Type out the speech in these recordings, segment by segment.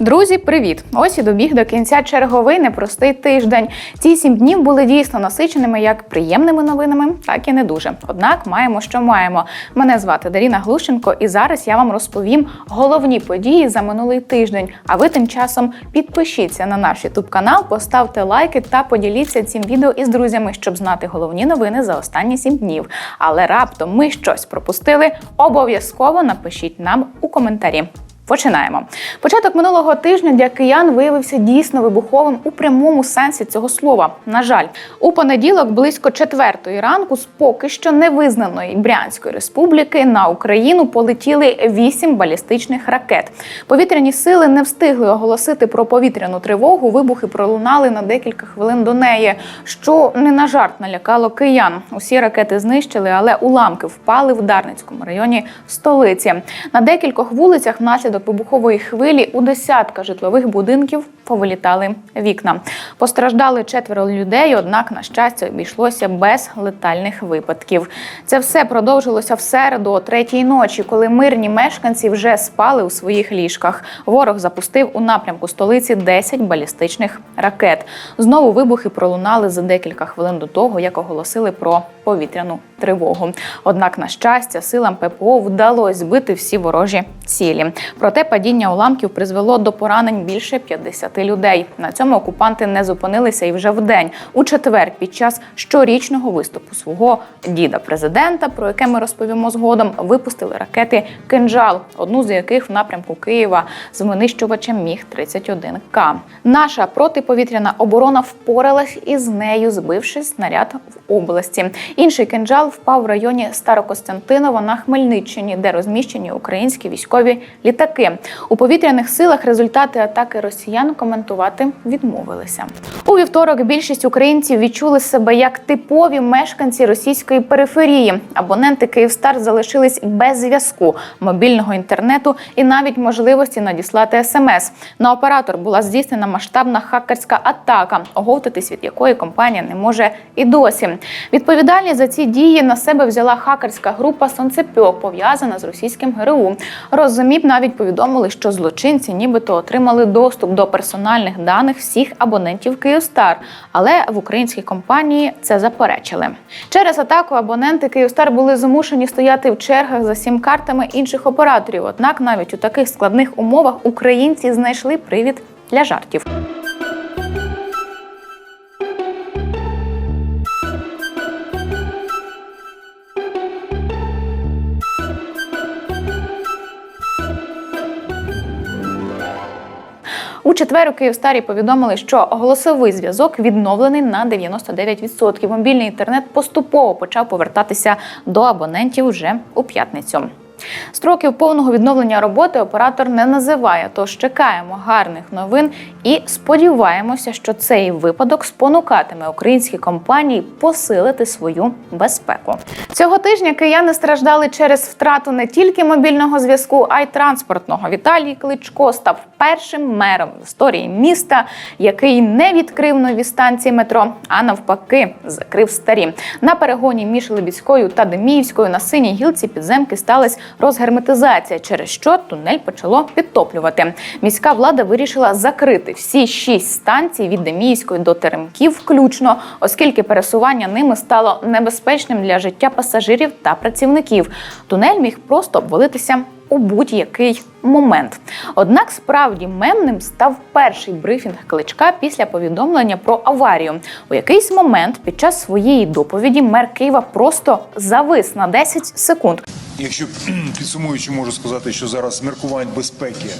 Друзі, привіт! Ось і добіг до кінця черговий непростий тиждень. Ці сім днів були дійсно насиченими як приємними новинами, так і не дуже. Однак маємо, що маємо. Мене звати Даріна Глущенко, і зараз я вам розповім головні події за минулий тиждень. А ви тим часом підпишіться на наш ютуб канал, поставте лайки та поділіться цим відео із друзями, щоб знати головні новини за останні сім днів. Але раптом ми щось пропустили. Обов'язково напишіть нам у коментарі. Починаємо. Початок минулого тижня для киян виявився дійсно вибуховим у прямому сенсі цього слова. На жаль, у понеділок, близько четвертої ранку, з поки що невизнаної Брянської республіки на Україну полетіли вісім балістичних ракет. Повітряні сили не встигли оголосити про повітряну тривогу. Вибухи пролунали на декілька хвилин до неї, що не на жарт налякало киян. Усі ракети знищили, але уламки впали в Дарницькому районі столиці. На декількох вулицях внаслідок вибухової хвилі у десятка житлових будинків повилітали вікна. Постраждали четверо людей, однак, на щастя, обійшлося без летальних випадків. Це все продовжилося в середу о третій ночі, коли мирні мешканці вже спали у своїх ліжках. Ворог запустив у напрямку столиці 10 балістичних ракет. Знову вибухи пролунали за декілька хвилин до того, як оголосили про повітряну тривогу. Однак, на щастя, силам ППО вдалося збити всі ворожі цілі. Проте падіння уламків призвело до поранень більше 50 людей. На цьому окупанти не зупинилися і вже вдень, у четвер, під час щорічного виступу свого діда президента, про яке ми розповімо згодом, випустили ракети Кинжал, одну з яких в напрямку Києва з винищувачем міг 31 к Наша протиповітряна оборона впоралась із нею, збивши снаряд в області. Інший кинджал впав в районі Старокостянтинова на Хмельниччині, де розміщені українські військові літаки. У повітряних силах результати атаки росіян коментувати відмовилися. У вівторок більшість українців відчули себе як типові мешканці російської периферії. Абоненти Київстар залишились без зв'язку, мобільного інтернету і навіть можливості надіслати смс. На оператор була здійснена масштабна хакерська атака, оговтатись від якої компанія не може і досі. Відповідальність за ці дії на себе взяла хакерська група Сонцепьок, пов'язана з російським ГРУ. Розумів навіть повідомили, що злочинці нібито отримали доступ до персональних даних всіх абонентів Київстар, але в українській компанії це заперечили. Через атаку абоненти Київстар були змушені стояти в чергах за сім-картами інших операторів. Однак навіть у таких складних умовах українці знайшли привід для жартів. У четвер у Київстарі повідомили, що голосовий зв'язок відновлений на 99%. Мобільний інтернет поступово почав повертатися до абонентів вже у п'ятницю. Строків повного відновлення роботи оператор не називає, тож чекаємо гарних новин і сподіваємося, що цей випадок спонукатиме українські компанії посилити свою безпеку. Цього тижня кияни страждали через втрату не тільки мобільного зв'язку, а й транспортного. Віталій Кличко став першим мером в історії міста, який не відкрив нові станції метро, а навпаки, закрив старі. На перегоні між Лебідською та Деміївською на синій гілці підземки сталася розгерметизація, через що тунель почало підтоплювати. Міська влада вирішила закрити всі шість станцій від Деміївської до Теремків, включно, оскільки пересування ними стало небезпечним для життя пасажирів та працівників. Тунель міг просто обвалитися у будь-який момент. Однак справді мемним став перший брифінг кличка після повідомлення про аварію. У якийсь момент під час своєї доповіді мер Києва просто завис на 10 секунд. Якщо підсумуючи, можу сказати, що зараз міркувань безпеки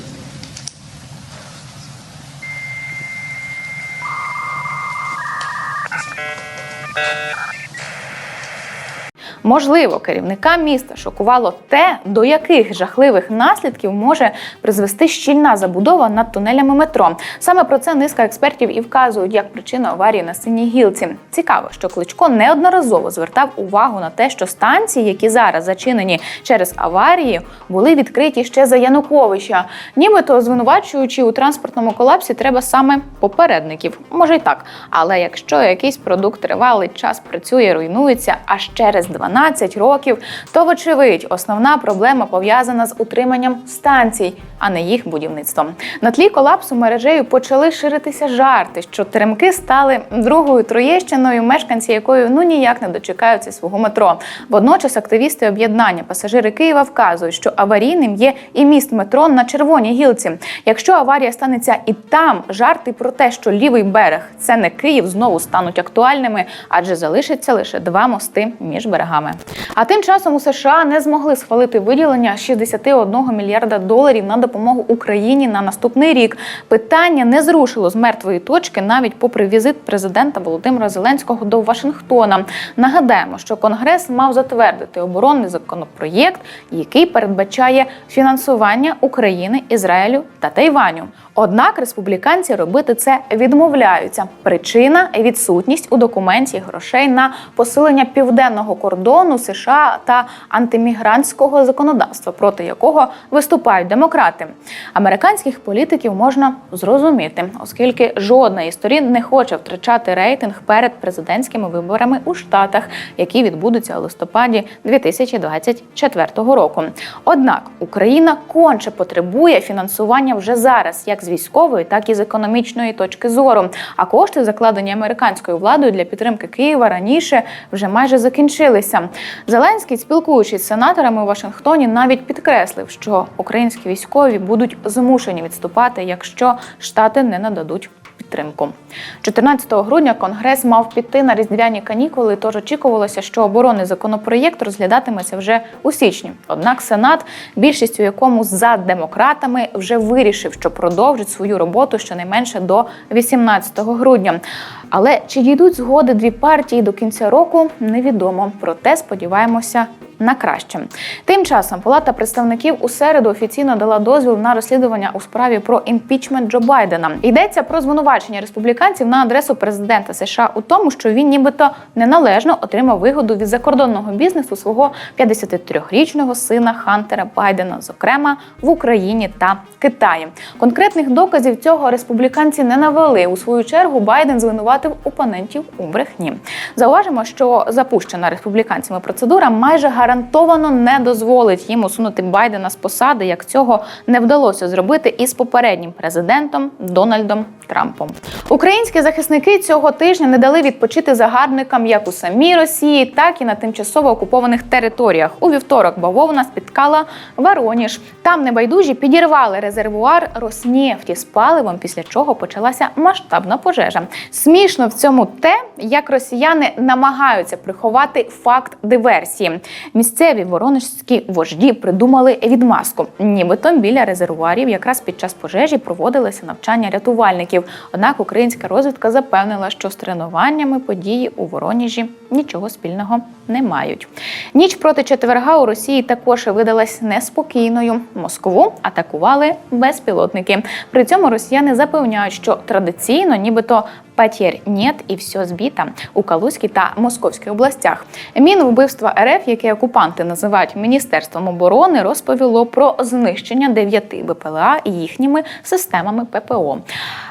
Можливо, керівника міста шокувало те, до яких жахливих наслідків може призвести щільна забудова над тунелями метро. Саме про це низка експертів і вказують як причину аварії на синій гілці. Цікаво, що Кличко неодноразово звертав увагу на те, що станції, які зараз зачинені через аварії, були відкриті ще за Януковича. Нібито звинувачуючи у транспортному колапсі, треба саме попередників. Може й так. Але якщо якийсь продукт тривалий час працює, руйнується, аж через 12 12 років, то вочевидь основна проблема пов'язана з утриманням станцій, а не їх будівництвом. На тлі колапсу мережею почали ширитися жарти, що теремки стали другою троєщиною, мешканці якої ну ніяк не дочекаються свого метро. Водночас активісти об'єднання пасажири Києва вказують, що аварійним є і міст метро на червоній гілці. Якщо аварія станеться і там, жарти про те, що лівий берег це не Київ, знову стануть актуальними, адже залишиться лише два мости між берегами. А тим часом у США не змогли схвалити виділення 61 мільярда доларів на допомогу Україні на наступний рік. Питання не зрушило з мертвої точки навіть попри візит президента Володимира Зеленського до Вашингтона. Нагадаємо, що Конгрес мав затвердити оборонний законопроєкт, який передбачає фінансування України, Ізраїлю та Тайваню. Однак республіканці робити це відмовляються. Причина відсутність у документі грошей на посилення південного кордону США та антимігрантського законодавства, проти якого виступають демократи. Американських політиків можна зрозуміти, оскільки жодна із сторін не хоче втрачати рейтинг перед президентськими виборами у Штатах, які відбудуться у листопаді 2024 року. Однак Україна конче потребує фінансування вже зараз, як з військової, так і з економічної точки зору. А кошти, закладені американською владою для підтримки Києва раніше, вже майже закінчилися. Зеленський, спілкуючись з сенаторами у Вашингтоні, навіть підкреслив, що українські військові будуть змушені відступати, якщо штати не нададуть. Підтримку 14 грудня Конгрес мав піти на різдвяні канікули, тож очікувалося, що оборонний законопроєкт розглядатиметься вже у січні. Однак Сенат, більшістю якому за демократами, вже вирішив, що продовжить свою роботу щонайменше до 18 грудня. Але чи дійдуть згоди дві партії до кінця року, невідомо. Проте сподіваємося. На краще тим часом Палата представників у середу офіційно дала дозвіл на розслідування у справі про імпічмент Джо Байдена. Йдеться про звинувачення республіканців на адресу президента США у тому, що він нібито неналежно отримав вигоду від закордонного бізнесу свого 53-річного сина Хантера Байдена, зокрема в Україні та Китаї. Конкретних доказів цього республіканці не навели. У свою чергу Байден звинуватив опонентів у брехні. Зауважимо, що запущена республіканцями процедура майже гарантовано не дозволить їм усунути Байдена з посади, як цього не вдалося зробити із попереднім президентом Дональдом Трампом. Українські захисники цього тижня не дали відпочити загарбникам як у самій Росії, так і на тимчасово окупованих територіях. У вівторок бавовна спіткала Вороніж. Там небайдужі підірвали резервуар Роснефті з паливом, після чого почалася масштабна пожежа. Смішно в цьому те, як росіяни намагаються приховати факт диверсії. Місцеві воронежські вожді придумали відмазку. Нібито біля резервуарів якраз під час пожежі проводилися навчання рятувальників. Однак українська розвідка запевнила, що з тренуваннями події у Вороніжі нічого спільного не мають. Ніч проти четверга у Росії також видалась неспокійною. Москву атакували безпілотники. При цьому росіяни запевняють, що традиційно, нібито Потерь нет і все збіта у Калузькій та Московській областях. Мінвбивства РФ, яке окупанти називають Міністерством оборони, розповіло про знищення дев'яти БПЛА і їхніми системами ППО.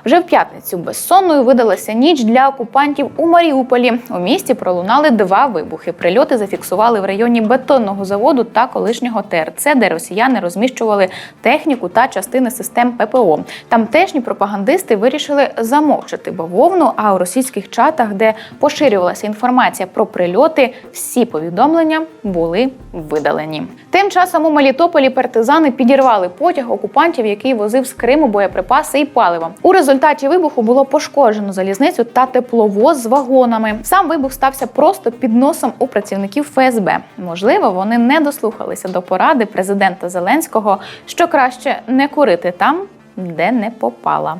Вже в п'ятницю безсонною видалася ніч для окупантів у Маріуполі. У місті пролунали два вибухи. Прильоти зафіксували в районі бетонного заводу та колишнього ТРЦ, де росіяни розміщували техніку та частини систем ППО. Тамтешні пропагандисти вирішили замовчати бавовну. А у російських чатах, де поширювалася інформація про прильоти, всі повідомлення були видалені. Тим часом у Мелітополі партизани підірвали потяг окупантів, який возив з Криму боєприпаси і паливо. У результаті вибуху було пошкоджено залізницю та тепловоз з вагонами. Сам вибух стався просто під носом у працівників ФСБ. Можливо, вони не дослухалися до поради президента Зеленського, що краще не курити там, де не попала.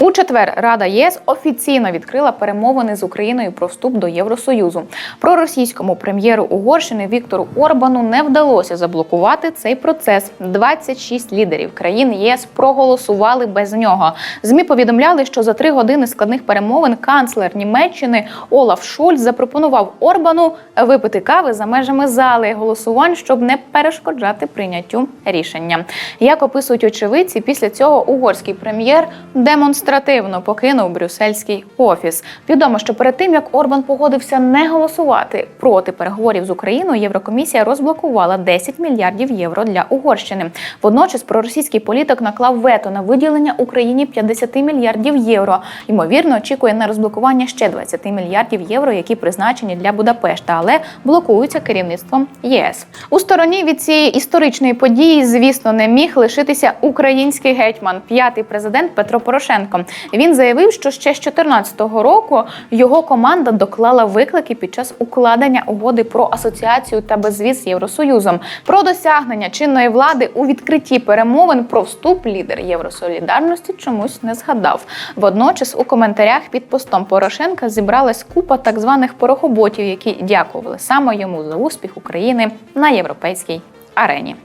У четвер Рада ЄС офіційно відкрила перемовини з Україною про вступ до Євросоюзу. Проросійському прем'єру Угорщини Віктору Орбану не вдалося заблокувати цей процес. 26 лідерів країн ЄС проголосували без нього. Змі повідомляли, що за три години складних перемовин канцлер Німеччини Олаф Шольц запропонував Орбану випити кави за межами зали голосувань, щоб не перешкоджати прийняттю рішення. Як описують очевидці, після цього угорський прем'єр демонстрував демонстративно покинув брюссельський офіс. Відомо, що перед тим як Орбан погодився не голосувати проти переговорів з Україною, Єврокомісія розблокувала 10 мільярдів євро для Угорщини. Водночас проросійський політик наклав вето на виділення Україні 50 мільярдів євро. Ймовірно, очікує на розблокування ще 20 мільярдів євро, які призначені для Будапешта, але блокуються керівництвом єС. У стороні від цієї історичної події, звісно, не міг лишитися український гетьман, п'ятий президент Петро Порошенко. Він заявив, що ще з 2014 року його команда доклала виклики під час укладення угоди про асоціацію та безвіз з Євросоюзом. Про досягнення чинної влади у відкритті перемовин про вступ лідер Євросолідарності чомусь не згадав. Водночас у коментарях під постом Порошенка зібралась купа так званих порохоботів, які дякували саме йому за успіх України на європейській арені.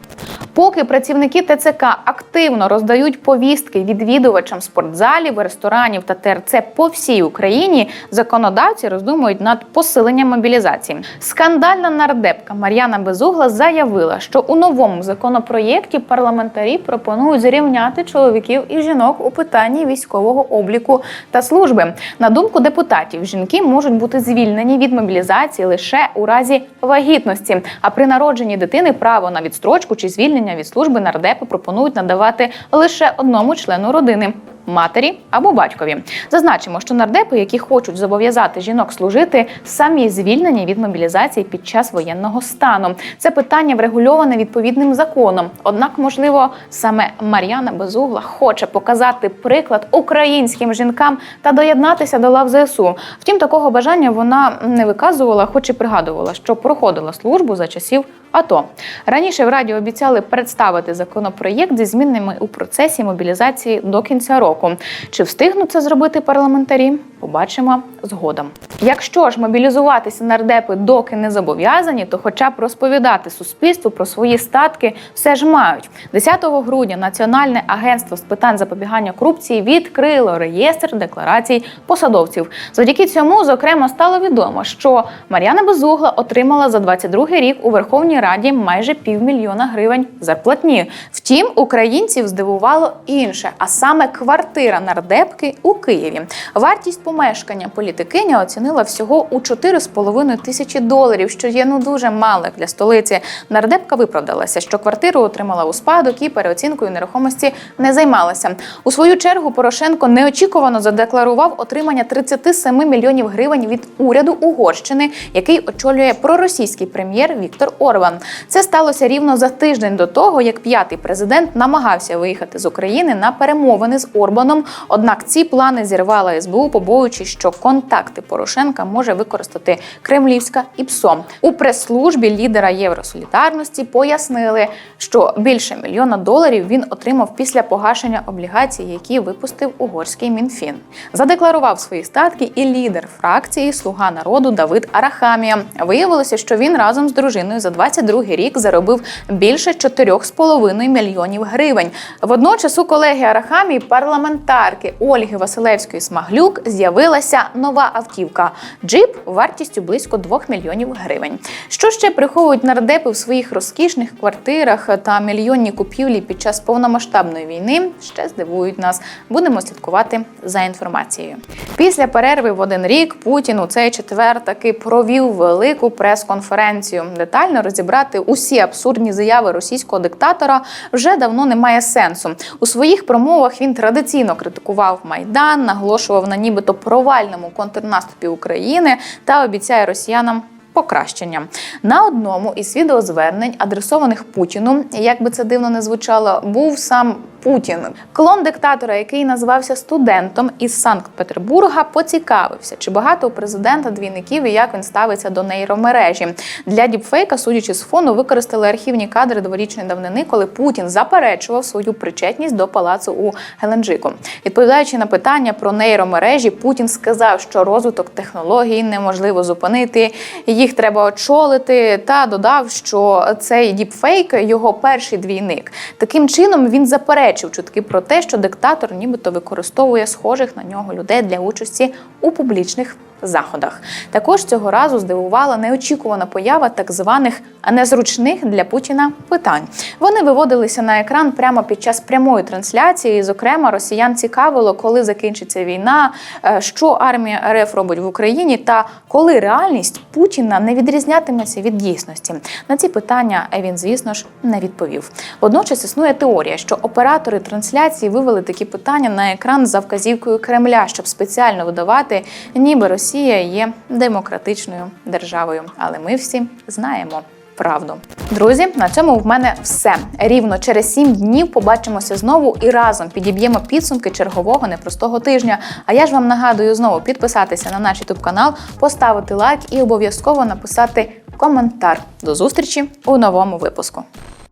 Поки працівники ТЦК активно роздають повістки відвідувачам спортзалів, ресторанів та ТРЦ по всій Україні, законодавці роздумують над посиленням мобілізації. Скандальна нардепка Мар'яна Безугла заявила, що у новому законопроєкті парламентарі пропонують зрівняти чоловіків і жінок у питанні військового обліку та служби. На думку депутатів, жінки можуть бути звільнені від мобілізації лише у разі вагітності. А при народженні дитини право на відстрочку чи звільнення від служби нардепи пропонують надавати лише одному члену родини. Матері або батькові зазначимо, що нардепи, які хочуть зобов'язати жінок служити, самі звільнені від мобілізації під час воєнного стану. Це питання врегульоване відповідним законом. Однак, можливо, саме Мар'яна Безугла хоче показати приклад українським жінкам та доєднатися до лав ЗСУ. Втім, такого бажання вона не виказувала, хоч і пригадувала, що проходила службу за часів АТО. Раніше в радіо обіцяли представити законопроєкт зі змінами у процесі мобілізації до кінця року. Чи встигнуть це зробити парламентарі? Побачимо згодом. Якщо ж мобілізуватися нардепи доки не зобов'язані, то хоча б розповідати суспільству про свої статки все ж мають. 10 грудня Національне агентство з питань запобігання корупції відкрило реєстр декларацій посадовців. Завдяки цьому, зокрема, стало відомо, що Мар'яна Безугла отримала за 22 рік у Верховній Раді майже півмільйона гривень зарплатні. Втім, українців здивувало інше, а саме квартира нардепки у Києві. Вартість помешкання політикиня оцінила всього у 4,5 тисячі доларів, що є ну дуже мало для столиці. Нардепка виправдалася, що квартиру отримала у спадок і переоцінкою нерухомості не займалася. У свою чергу Порошенко неочікувано задекларував отримання 37 мільйонів гривень від уряду Угорщини, який очолює проросійський прем'єр Віктор Орбан. Це сталося рівно за тиждень до того, як п'ятий президент намагався виїхати з України на перемовини з Орбаном. Однак ці плани зірвала СБУ, побоюючись, що контакти Порошенка може використати кремлівська ІПСО. У прес-службі лідера Євросолідарності пояснили, що більше мільйона доларів він отримав після погашення облігацій, які випустив угорський мінфін. Задекларував свої статки і лідер фракції Слуга народу Давид Арахамія. Виявилося, що він разом з дружиною за 22 рік заробив більше 4,5 мільйонів гривень. Водночас у колеги Арахамії парламентарки Ольги Василевської Смаглюк з'явилася нова автівка джип вартістю близько 2 мільйонів гривень. Що ще приховують нардепи в своїх розкішних квартирах та мільйонні купівлі під час повномасштабної війни? Ще здивують нас. Будемо слідкувати за інформацією. Після перерви в один рік Путін у цей четвер таки провів велику прес-конференцію. Детально розібрати усі абсурдні заяви російського диктатора вже давно немає сенсу. У своїх промовах він традиційно критикував майдан, наголошував на нібито провальному контрнаступі України та обіцяє росіянам. Покращення на одному із відеозвернень, адресованих Путіну, як би це дивно не звучало, був сам Путін. Клон диктатора, який назвався студентом із Санкт-Петербурга, поцікавився, чи багато у президента двійників і як він ставиться до нейромережі. Для діпфейка, судячи з фону, використали архівні кадри дворічної давнини, коли Путін заперечував свою причетність до палацу у Геленджику. Відповідаючи на питання про нейромережі, Путін сказав, що розвиток технологій неможливо зупинити, їх треба очолити, та додав, що цей діпфейк його перший двійник. Таким чином він заперечив чутки про те, що диктатор нібито використовує схожих на нього людей для участі у публічних заходах. Також цього разу здивувала неочікувана поява так званих незручних для Путіна питань. Вони виводилися на екран прямо під час прямої трансляції. Зокрема, росіян цікавило, коли закінчиться війна, е, що армія РФ робить в Україні, та коли реальність Путіна не відрізнятиметься від дійсності. На ці питання він, звісно ж, не відповів. Водночас існує теорія, що оператори трансляції вивели такі питання на екран за вказівкою Кремля, щоб спеціально видавати, ніби Росія є демократичною державою. Але ми всі знаємо. Правду, друзі, на цьому в мене все. Рівно через сім днів побачимося знову і разом підіб'ємо підсумки чергового непростого тижня. А я ж вам нагадую знову підписатися на наш youtube канал, поставити лайк і обов'язково написати коментар. До зустрічі у новому випуску.